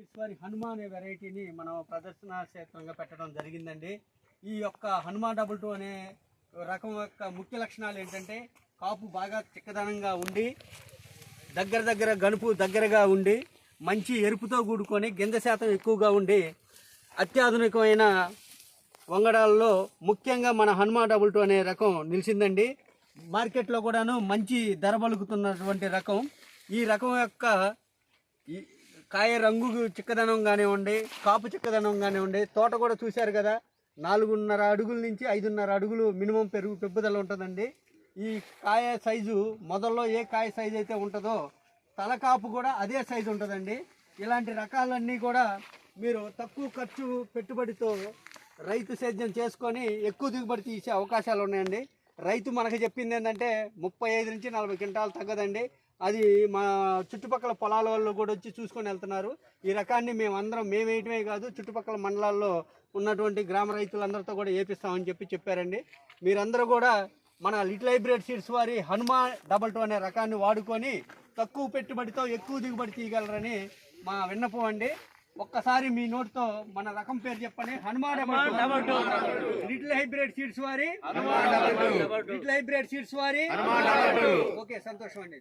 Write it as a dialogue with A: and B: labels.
A: ఈశ్వరి హనుమాన్ అనే వెరైటీని మనం ప్రదర్శన క్షేత్రంగా పెట్టడం జరిగిందండి. ఈ యొక్క హనుమాన్ డబుల్ టూ అనే రకం యొక్క ముఖ్య లక్షణాలు ఏంటంటే కాపు బాగా చిక్కదనంగా ఉండి దగ్గర దగ్గర గనుపు దగ్గరగా ఉండి మంచి ఎరుపుతో కూడుకొని గింజ శాతం ఎక్కువగా ఉండి అత్యాధునికమైన వంగడాల్లో ముఖ్యంగా మన హనుమాన్ డబుల్ టూ అనే రకం నిలిచిందండి. మార్కెట్లో కూడాను మంచి ధర పలుకుతున్నటువంటి రకం. ఈ రకం యొక్క ఈ కాయ రంగు చిక్కదనం కానివ్వండి కాపు చిక్కదనం కానివ్వండి తోట కూడా చూశారు కదా నాలుగున్నర అడుగుల నుంచి ఐదున్నర అడుగులు మినిమం పెరుగు పెంపుదల ఉంటుందండి. ఈ కాయ సైజు మొదల్లో ఏ కాయ సైజు అయితే ఉంటుందో తల కాపు కూడా అదే సైజు ఉంటుందండి. ఇలాంటి రకాలన్నీ కూడా మీరు తక్కువ ఖర్చు పెట్టుబడితో రైతు సేద్యం చేసుకొని ఎక్కువ దిగుబడి తీసే అవకాశాలు ఉన్నాయండి. రైతు మనకు చెప్పింది ఏంటంటే ముప్పై ఐదు నుంచి నలభై క్వింటాలు తగ్గదండి. అది మా చుట్టుపక్కల పొలాల వాళ్ళు కూడా వచ్చి చూసుకొని వెళ్తున్నారు. ఈ రకాన్ని మేము అందరం మేము వేయటమే కాదు చుట్టుపక్కల మండలాల్లో ఉన్నటువంటి గ్రామ రైతులందరితో కూడా ఏపిస్తామని చెప్పి చెప్పారండి. మీరందరూ కూడా మన లిటిల్ హైబ్రిడ్ సీడ్స్ వారి హనుమా డబల్ టూ అనే రకాన్ని వాడుకొని తక్కువ పెట్టుబడితో ఎక్కువ దిగుబడి తీయగలరని మా విన్నపం అండి. ఒక్కసారి మీ నోటితో మన రకం పేరు చెప్పండి. Hanuma double two. Little hybrid seeds వారి. లిటిల్ హైబ్రిడ్ సీడ్స్ వారి. ఓకే సంతోషం అండి.